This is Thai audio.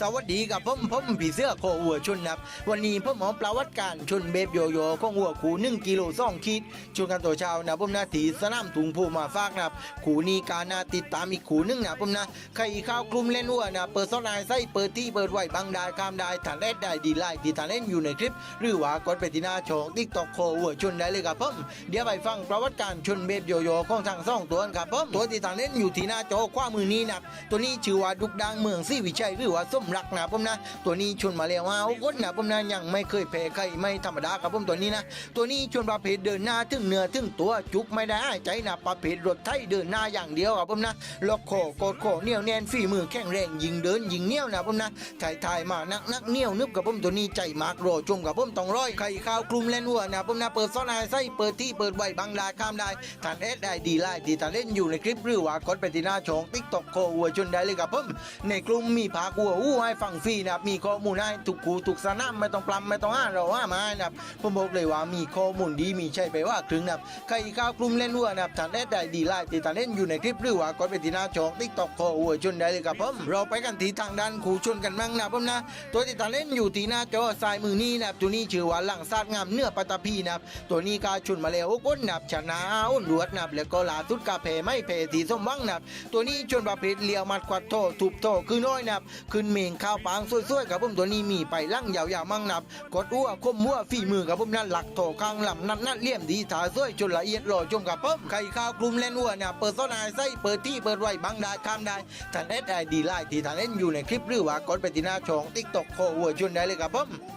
สวัสดีกับผมผมผีเสื้อโควัวชุนครับวันนี้ผมหมอประวัติการชุนเบบโยโย่ของวัวขูหนึ่งกิโลสองขีดชนกันตัวเช้านะผมนะถีสนามถุงผู้มาฟากนะครับขูนี้การนาติดตามอีกขูหนึ่งนะผมนะใครข้าวกลุ่มเล่นวัวนะเปิดซอนไอไส้เปิดที่เปิดไหวบางได้ข้ามได้ฐานเล่นได้ดีไล่ที่ฐานเล่นอยู่ในคลิป หรือว่ากดไปที่หน้าช่องติ๊กตอกโควัวชุนได้เลยครับผมเดี๋ยวไปฟังประวัติการชุนเบบโยโย่ของทางสองตัวนครับผมตัวที่ฐานเล่นอยู่ที่หน้าจอขวามือนี้นะตัวนี้ชื่อว่าดุกดังเมืองซีวิชัยหรือว่าส้มรักนะผมนะ ตัวนี้ชวนมาแล้วว่าคนนะผมนะยังไม่เคยแพ้ใครไม่ธรรมดาครับผมตัวนี้นะ ตัวนี้ชวนประเภทเดินหน้าถึงเนื้อถึงตัวจุกไม่ได้ใจนะประเภทรถไถเดินหน้าอย่างเดียวครับผมนะล็อกคอโกดคอเหนียวแน่นฝีมือแข็งแรงยิงเดินยิงเหนียวนะผมนะถ่ายถ่ายมานักนักเหนียวนึบกับผมตัวนี้ใจมากรอจมกับผมต้องร้อยใครข้าวกลุ่มเล่นวัวนะผมนะเปิดซ้อนไอ้ไส้เปิดที่เปิดไว้บางได้ข้ามได้ทานเอสได้ดีไล่ดีทานเล่นอยู่ในคลิปหรือว่ากดไปที่หน้าช่องติ๊กต็อกโควัวชนได้เลยครับผมในกลุ่มมีพากัวอู้ให้ฟังฟรีนะครับมีข้อมูลให้ทุกคูทุกสนามไม่ต้องปลำไม่ต้องห้านเราห้ามานะครับผมบอกเลยว่ามีข้อมูลดีมีใช่ไปว่าครึ่งนะครับใครข้าวกลุ่มเล่นวัวนะครับทานเอสได้ดีไล่ดีทานเล่นอยู่ในคลิปหรือว่ากดไปที่หน้าช่องติ๊กต็อกโควัวชนได้เลยครับผมเราไปกันที่ทางด้านคูชนกันมั่งนะผมนะ ตัวที่ทานเล่นอยู่ที่หน้าจอซ้ายมือนี้นะครับตัวนี้ชื่อว่าหลังซาดงามเนื้อปัตตพีนะครับตัวนี้กาชนมาแล้วก้นนับชนะอ้นรวดนับแล้วก็ลาสุดกาเพไม่เพทีส้มวังนะครับตัวนี้ชนประเภทเลียวมัดควัดโตทุบโตคือน้อยนับขึ้นเมงข้าวปังสวยๆกับผมตัวนี้มีไปลั่งยาวๆมั่งนับ กดอ้วคมหัวฝีมือกับผมนั่นหลักโถข้างลำนั่นนั่นเลี่ยมดีถาสวยจนละเอียดรอจมกับผมไข่ข้าวกลุ่มเล่นวัวเนี่ยเปิดโซนายไส้เปิดที่เปิดไว้บังได้ข้ามได้ท่านเอสไอดีไลน์ที่ท่านเล่นอยู่ในคลิปหรือว่ากดไปที่หน้าช่องติ๊กต็อกโควัวชนได้เลยครับผม